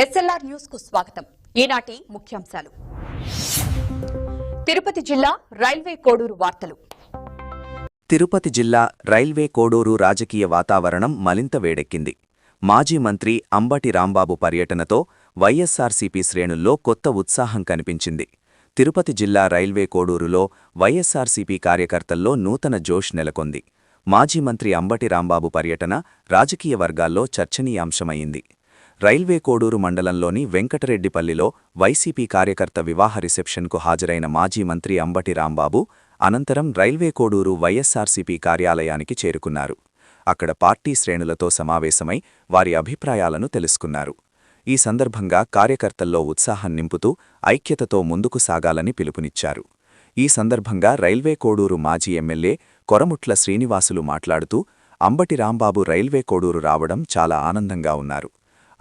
SLR న్యూస్కు స్వాగతం. ఈనాటి ముఖ్యాంశాలు. తిరుపతి జిల్లా రైల్వే కోడూరు వార్తలు. తిరుపతి జిల్లా రైల్వే కోడూరు రాజకీయ వాతావరణం మరింత వేడెక్కింది. మాజీ మంత్రి అంబటి రాంబాబు పర్యటనతో వైఎస్సార్సీపీ శ్రేణుల్లో కొత్త ఉత్సాహం కనిపించింది. తిరుపతి జిల్లా రైల్వే కోడూరులో వైఎస్సార్సీపీ కార్యకర్తల్లో నూతన జోష్ నెలకొంది. మాజీ మంత్రి అంబటి రాంబాబు పర్యటన రాజకీయ వర్గాల్లో చర్చనీయాంశమైంది. రైల్వే కోడూరు మండలంలోని వెంకటరెడ్డిపల్లిలో వైసీపీ కార్యకర్త వివాహ రిసెప్షన్కు హాజరైన మాజీ మంత్రి అంబటి రాంబాబు అనంతరం రైల్వే కోడూరు వైఎస్సార్సీపీ కార్యాలయానికి చేరుకున్నారు. అక్కడ పార్టీ శ్రేణులతో సమావేశమై వారి అభిప్రాయాలను తెలుసుకున్నారు. ఈ సందర్భంగా కార్యకర్తల్లో ఉత్సాహం నింపుతూ ఐక్యతతో ముందుకు సాగాలని పిలుపునిచ్చారు. ఈ సందర్భంగా రైల్వే కోడూరు మాజీ ఎమ్మెల్యే కొరముట్ల శ్రీనివాసులు మాట్లాడుతూ అంబటి రాంబాబు రైల్వే కోడూరు రావడం చాలా ఆనందంగా ఉన్నారు.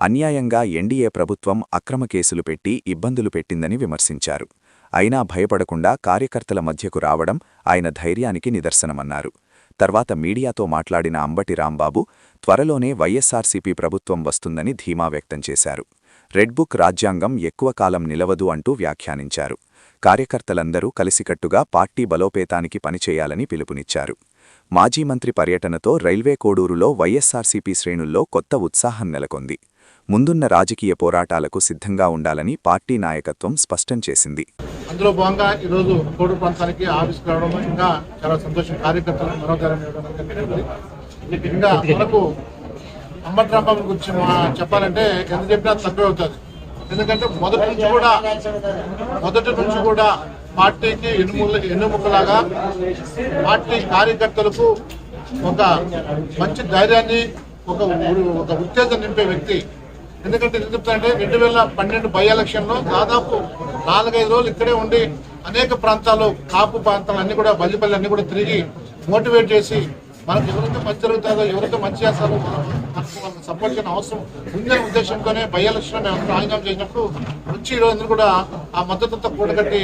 అన్యాయంగా ఎన్డీఏ ప్రభుత్వం అక్రమ కేసులు పెట్టి ఇబ్బందులు పెట్టిందని విమర్శించారు. అయినా భయపడకుండా కార్యకర్తల మధ్యకు రావడం ఆయన ధైర్యానికి నిదర్శనమన్నారు. తర్వాత మీడియాతో మాట్లాడిన అంబటి రాంబాబు త్వరలోనే వైఎస్సార్సీపీ ప్రభుత్వం వస్తుందని ధీమా వ్యక్తం చేశారు. రెడ్బుక్ రాజ్యాంగం ఎక్కువ కాలం నిలవదు అంటూ వ్యాఖ్యానించారు. కార్యకర్తలందరూ కలిసికట్టుగా పార్టీ బలోపేతానికి పనిచేయాలని పిలుపునిచ్చారు. మాజీ మంత్రి పర్యటనతో రైల్వే కోడూరులో వైఎస్సార్సీపీ శ్రేణుల్లో కొత్త ఉత్సాహం నెలకొంది. ముందున్న రాజకీయ పోరాటాలకు సిద్ధంగా ఉండాలని పార్టీ నాయకత్వం స్పష్టం చేసింది. అందులో భాగంగా ఈరోజు కోడు ప్రాంతానికి ఆఫీస్కి రావడం ఇంకా చాలా సంతోషం. కార్యకర్తలు ఇంకా మనకు అంబటి గురించి మా- చెప్పాలంటే ఎంత చెప్పినా తక్కువే అవుతుంది. ఎందుకంటే మొదటి నుంచి కూడా మొదటి నుంచి కూడా పార్టీకి ఎన్నుముల ఎన్నుముకలాగా పార్టీ కార్యకర్తలకు ఒక మంచి ధైర్యాన్ని ఒక ఒక ఉత్తేజం నింపే వ్యక్తి ఎందుకంటే ఎందుకు చెప్తానంటే రెండు వేల పన్నెండు బై ఎలక్షన్లో దాదాపు నాలుగైదు రోజులు ఇక్కడే ఉండి అనేక ప్రాంతాలు కాపు ప్రాంతాలు అన్ని కూడా బల్లిపల్లి అన్ని కూడా తిరిగి మోటివేట్ చేసి మనకు ఎవరైతే మంచి జరుగుతుందో ఎవరైతే మంచి చేస్తారో మనం- మనకు సపోర్ట్ చేయడం అవసరం ఉందనే ఉద్దేశంతోనే బై ఎలక్షన్ మేము రాజీనామా చేసినప్పుడు వచ్చి ఈ రోజు అందరూ కూడా ఆ మద్దతుతో కూడగట్టి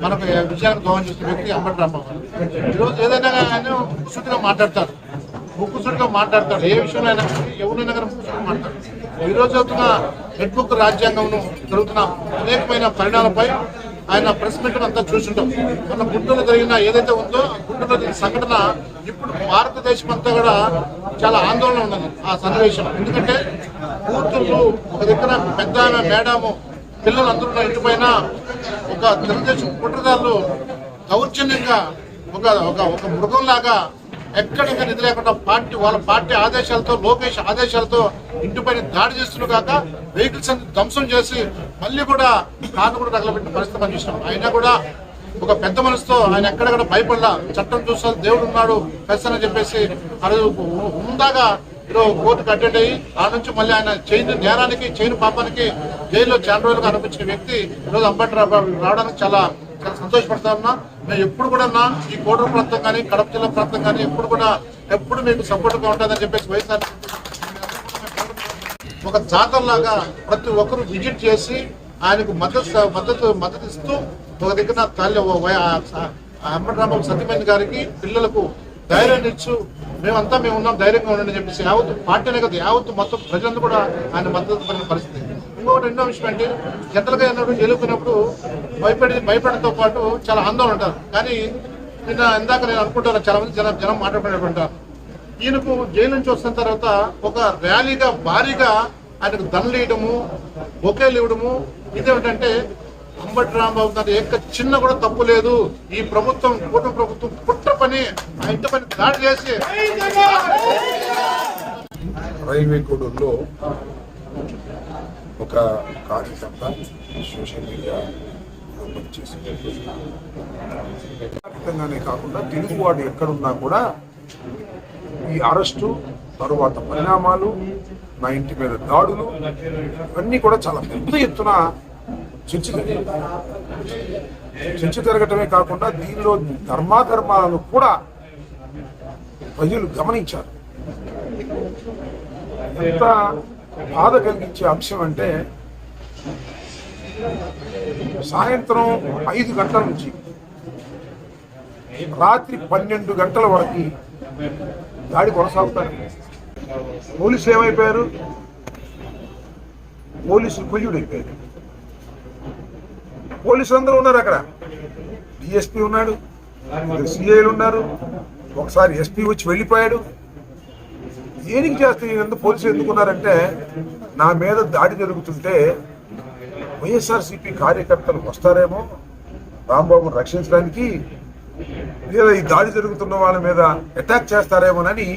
మనకు విజయానికి దోహం చేసిన వ్యక్తి అంబటి రాంబాబు ఈరోజు ఏదైనా కానీ ఆయన సూటిగా మాట్లాడతారు. ముక్కుసూటిగా మాట్లాడతారు. ఏ విషయంలో అయినా కానీ, ఎవరినైనా కానీ ముక్కుసూటిగా మాట్లాడతారు. ఈ రోజు అవుతున్న రెడ్ బుక్ రాజ్యాంగంను జరుగుతున్న అనేకమైన పరిణామాలపై ఆయన ప్రెస్ మీట్ అంతా చూసుంటాం. మన గుంటూరులో జరిగిన ఏదైతే ఉందో గుంటూరులో జరిగిన సంఘటన ఇప్పుడు భారతదేశం అంతా కూడా చాలా ఆందోళన ఉన్నది ఆ సన్నివేశం ఎందుకంటే కూతుర్లు ఒక దగ్గర పెద్ద మేడము పిల్లలు అందరూ ఇంటి పైన ఒక తెలుగుదేశం కుట్రదారులు దౌర్జన్యంగా ఒక ఒక ఒక మృగంలాగా ఎక్కడికి నిధి లేకుండా పార్టీ వాళ్ళ పార్టీ ఆదేశాలతో లోకేష్ ఆదేశాలతో ఇంటిపైన దాడి చేస్తున్నారు కాక వెహికల్స్ అన్ని ధ్వంసం చేసి మళ్ళీ కూడా కార్లు కూడా తగలబెట్టిన పరిస్థితి మనం చూసినాం. అయినా కూడా ఒక పెద్ద మనసుతో ఆయన ఎక్కడ భయపడలా చట్టం చూస్తారు దేవుడు ఉన్నాడు పెస్తానని చెప్పేసి ఆ రోజు ఉందాగా ఈరోజు కోర్టుకు అటెండ్ అయ్యి ఆ నుంచి మళ్ళీ ఆయన చైన్ నేరానికి చైన్ పాపానికి జైల్లో చాలా రోజులుగా అనిపించిన వ్యక్తి ఈరోజు అంబటి రావడానికి చాలా చాలా సంతోషపడతా ఉన్నా. మేము ఎప్పుడు కూడా నా ఈ కోటూరు ప్రాంతం కానీ కడప జిల్లా ప్రాంతం కానీ ఎప్పుడు కూడా ఎప్పుడు మీకు సపోర్ట్గా ఉంటుందని చెప్పేసి వైఎస్ఆర్ ఒక జాతరలాగా ప్రతి ఒక్కరు విజిట్ చేసి ఆయనకు మద్దతు మద్దతు మద్దతు ఇస్తూ ఒక దగ్గర తల్లి ఓ ఆ- సత్యమైన గారికి పిల్లలకు ధైర్యాన్ని ఇచ్చు మేమంతా మేము ఉన్నాం ధైర్యంగా ఉండండి చెప్పేసి యావత్తు పార్టీనే కదా యావత్తు మొత్తం ప్రజలందరూ కూడా ఆయన మద్దతు పడిన పరిస్థితి. ఇంకొకటి రెండో విషయం అంటే జనరల్గా ఎన్నప్పుడు ఎలుగుకున్నప్పుడు భయపడి భయపడడంతో పాటు చాలా ఆందోళన ఉంటారు. కానీ నిన్న ఇందాక నేను అనుకుంటాను చాలా మంది జనం జనం మాట్లాడుకునేటువంటి ఈయనకు జైలు నుంచి వస్తున్న తర్వాత ఒక ర్యాలీగా భారీగా ఆయనకు దండలు ఇవ్వడము బొకేలు ఇవ్వడము ఇదేమిటంటే అంబటి రాంబాబు గారి యొక్క చిన్న కూడా తప్పు లేదు. ఈ ప్రభుత్వం కూటమి ప్రభుత్వం కుట్ర పని ఆ ఇంటి పని దాడి చేసి. రైల్వే కోడూరులో ఒక కార్యకర్త సోషల్ మీడియా పనిచేసింది కాకుండా తెలుగువాడు ఎక్కడున్నా కూడా ఈ అరెస్టు తరువాత పరిణామాలు నా ఇంటి మీద దాడులు ఇవన్నీ కూడా చాలా పెద్ద ఎత్తున చర్చ చర్చ జరగటమే కాకుండా దీనిలో ధర్మాధర్మాలను కూడా ప్రజలు గమనించారు. ఎంత బాధ కలిగించే అంశం అంటే సాయంత్రం ఐదు గంటల నుంచి రాత్రి పన్నెండు గంటల వరకు దాడి కొనసాగుతారు పోలీసులు ఏమైపోయారు? పోలీసులు కొయ్యుడైపోయారు పోలీసులు అందరూ ఉన్నారు అక్కడ. డిఎస్పీ ఉన్నాడు సిఐలు ఉన్నారు. ఒకసారి ఎస్పీ వచ్చి వెళ్ళిపోయాడు. దేనికి చేస్తే ఎందుకు పోలీసులు ఎందుకున్నారంటే నా మీద దాడి జరుగుతుంటే వైఎస్ఆర్సీపీ కార్యకర్తలు వస్తారేమో రాంబాబును రక్షించడానికి లేదా ఈ దాడి జరుగుతున్న వాళ్ళ మీద అటాక్ చేస్తారేమోనని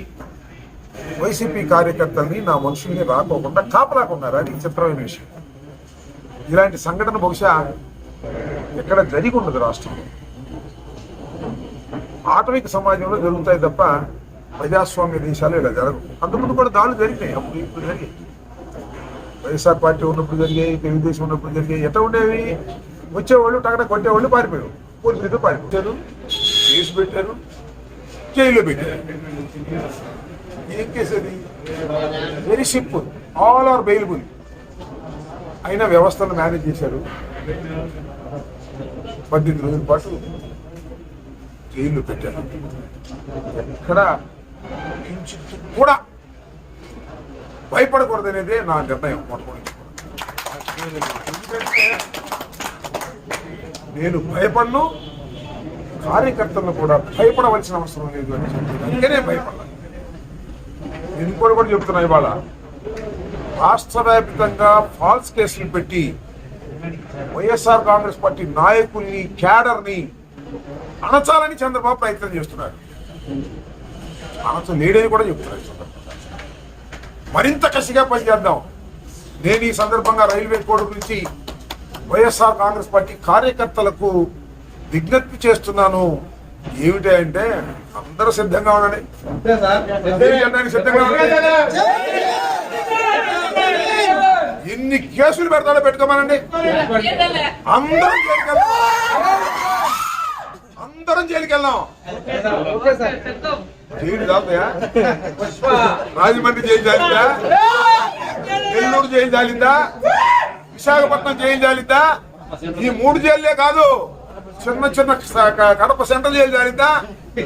వైసీపీ కార్యకర్తల్ని నా మనుషుల్ని రాకోకుండా కాపలాకున్నారు అది చిత్రమైన విషయం. ఇలాంటి సంఘటన బహుశా ఎక్కడ జరిగి ఉండదు రాష్ట్రంలో. ఆటవిక సమాజంలో జరుగుతాయి తప్ప ప్రజాస్వామ్య దేశాలు ఇలా జరగవు అంతకుముందు కూడా దాడులు జరిగినాయి. అప్పుడు ఇప్పుడు జరిగాయి. వైఎస్ఆర్ పార్టీ ఉన్నప్పుడు జరిగాయి తెలుగుదేశం ఉన్నప్పుడు జరిగాయి. ఎట్లా ఉండేవి? వచ్చేవాళ్ళు టగట కొట్టేవాళ్ళు పారిపోయారు పోలీసులతో పారిపోయారు కేసు పెట్టారు. జైల్లో పెట్టారు. ఏం కేసు అది? Very simple all are bailable అయినా వ్యవస్థను మేనేజ్ చేశారు. పద్దెనిమిది రోజుల పాటు జైల్లో పెట్టారు. ఎక్కడ కించిత్ కూడా భయపడకూడదనేదే నా నిర్ణయం మొట్టమొదటి. ఎందుకంటే నేను భయపడను కార్యకర్తలను కూడా భయపడవలసిన అవసరం లేదు అని చెప్పి అందుకనే భయపడాలి నేను ఇంకోటి కూడా చెప్తున్నా ఇవాళ. రాష్ట్ర వ్యాప్తంగా ఫాల్స్ కేసులు పెట్టి వైఎస్ఆర్ కాంగ్రెస్ పార్టీ నాయకుల్ని క్యాడర్ని అణచాలని చంద్రబాబు ప్రయత్నం చేస్తున్నారు. చేస్తున్నాడు అణచలేడని కూడా చెప్తున్నాను మరింత కసిగా పనిచేద్దాం. నేను ఈ సందర్భంగా రైల్వే కోడ్ గురించి వైఎస్ఆర్ కాంగ్రెస్ పార్టీ కార్యకర్తలకు విజ్ఞప్తి చేస్తున్నాను. ఏమిటి అంటే అందరూ సిద్ధంగా ఉండండి. సిద్ధంగా ఉండండి. ఎన్ని కేసులు పెడతాడో పెట్టుకోమనండి. అందరం అందరం జైలుకి వెళ్దాం రాజమండ్రి జైలు చాలిందా నెల్లూరు జైలు చాలిందా విశాఖపట్నం జైలు చాలిందా ఈ మూడు జైల్లే కాదు చిన్న చిన్న కడప సెంట్రల్ జైలు చాలిందా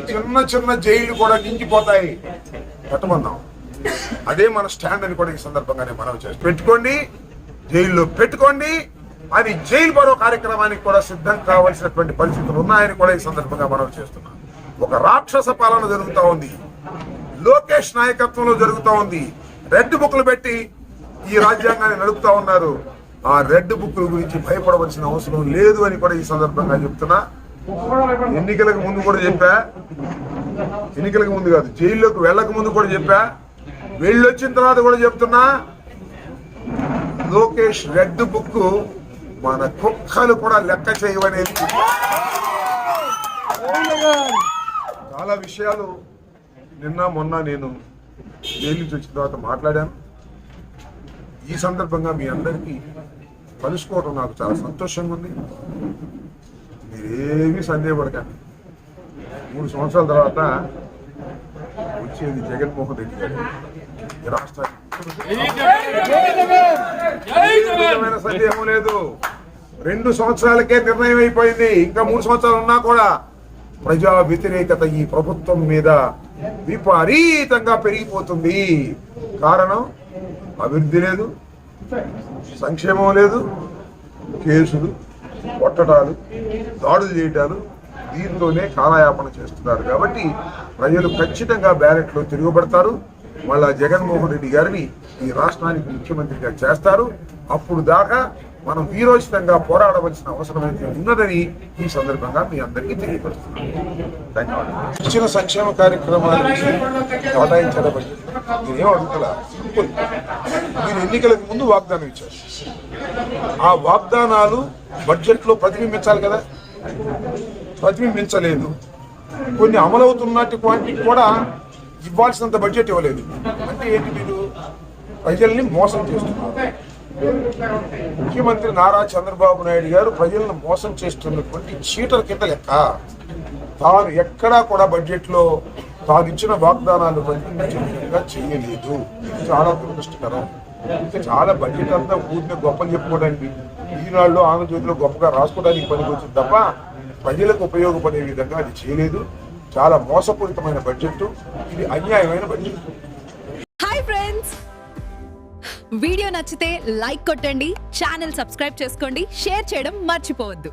చిన్న చిన్న జైలు కూడా నించిపోతాయి పెట్టమన్నాం. అదే మన స్టాండ్ అని కూడా ఈ సందర్భంగానే మనం చేస్తాం పెట్టుకోండి జైల్లో పెట్టుకోండి అది జైలు మరో కార్యక్రమానికి కూడా సిద్ధం కావాల్సినటువంటి పరిస్థితులు ఉన్నాయని కూడా ఈ సందర్భంగా మనం చేస్తున్నాం. ఒక రాక్షస పాలన జరుగుతూ ఉంది. లోకేష్ నాయకత్వంలో జరుగుతూ ఉంది. రెడ్ బుక్లు పెట్టి ఈ రాజ్యాంగాన్ని నడుపుతా ఉన్నారు. ఆ రెడ్ బుక్ల గురించి భయపడవలసిన అవసరం లేదు అని కూడా ఈ సందర్భంగా చెప్తున్నా. ఎన్నికలకు ముందు కూడా చెప్పా. ఎన్నికలకు ముందు కాదు జైల్లోకి వెళ్ళక ముందు కూడా చెప్పా. వెళ్ళొచ్చిన తర్వాత కూడా చెప్తున్నా. లోకేష్ రెడ్ బుక్ మన కుక్కలు కూడా లెక్క చేయవనేది. చాలా విషయాలు నిన్న మొన్న నేను జైలు నుంచి వచ్చిన తర్వాత మాట్లాడాను. ఈ సందర్భంగా మీ అందరికీ కలుసుకోవడం నాకు చాలా సంతోషంగా ఉంది. మీరేమీ సందేహపడకండి. మూడు సంవత్సరాల తర్వాత వచ్చేది జగన్మోహన్ రెడ్డి గారు. రాష్ట్రానికి సందేహం లేదు. రెండు సంవత్సరాలకే నిర్ణయం అయిపోయింది. ఇంకా మూడు సంవత్సరాలు ఉన్నా కూడా ప్రజా వ్యతిరేకత ఈ ప్రభుత్వం మీద విపరీతంగా పెరిగిపోతుంది. కారణం? అభివృద్ధి లేదు సంక్షేమం లేదు కేసులు కొట్టడాలు దాడులు చేయటాలు దీంతోనే కాలయాపన చేస్తున్నారు. కాబట్టి ప్రజలు ఖచ్చితంగా బ్యాలెట్లో తిరుగుబడతారు. మళ్ళా జగన్మోహన్ రెడ్డి గారిని ఈ రాష్ట్రానికి ముఖ్యమంత్రిగా చేస్తారు. అప్పుడు దాకా మనం వీరోచితంగా పోరాడవలసిన అవసరం అయితే ఉన్నదని ఈ సందర్భంగా మీ అందరికీ తెలియపరుస్తున్నాను. ధన్యవాదాలు. ఇచ్చిన సంక్షేమ కార్యక్రమాలకి కేటాయించాల బడ్జెట్ నేనేం అడుగుతలా సింపుల్. మీరు ఎన్నికలకు ముందు వాగ్దానం ఇచ్చారు. ఆ వాగ్దానాలు బడ్జెట్లో ప్రతిబింబించాలి కదా? ప్రతిబింబించలేదు. కొన్ని అమలవుతున్నట్టు క్వాంటిటీ కూడా ఇవ్వాల్సినంత బడ్జెట్ ఇవ్వలేదు. అంటే ఏంటి మీరు? ప్రజల్ని మోసం చేస్తున్నారు. ముఖ్యమంత్రి నారా చంద్రబాబు నాయుడు గారు ప్రజలను మోసం చేస్తున్నటువంటి చీటర్ కింద లెక్క. తాను ఎక్కడా కూడా బడ్జెట్లో తాను ఇచ్చిన వాగ్దానాలు విధంగా చేయలేదు. చాలా దురదృష్టకరం. చాలా బడ్జెట్ అంతా ఊరిని గొప్పలు చెప్పుకోవడానికి ఈనాళ్ళు ఆంధ్రజ్యోతిలో గొప్పగా రాసుకోవడానికి పనికొచ్చింది తప్ప ప్రజలకు ఉపయోగపడే విధంగా అది చేయలేదు. చాలా మోసపూరితమైన బడ్జెట్ ఇది అన్యాయమైన బడ్జెట్. హాయ్ ఫ్రెండ్స్ వీడియో నచ్చితే లైక్ కొట్టండి ఛానల్ సబ్స్క్రైబ్ చేసుకోండి షేర్ చేయడం మర్చిపోవద్దు.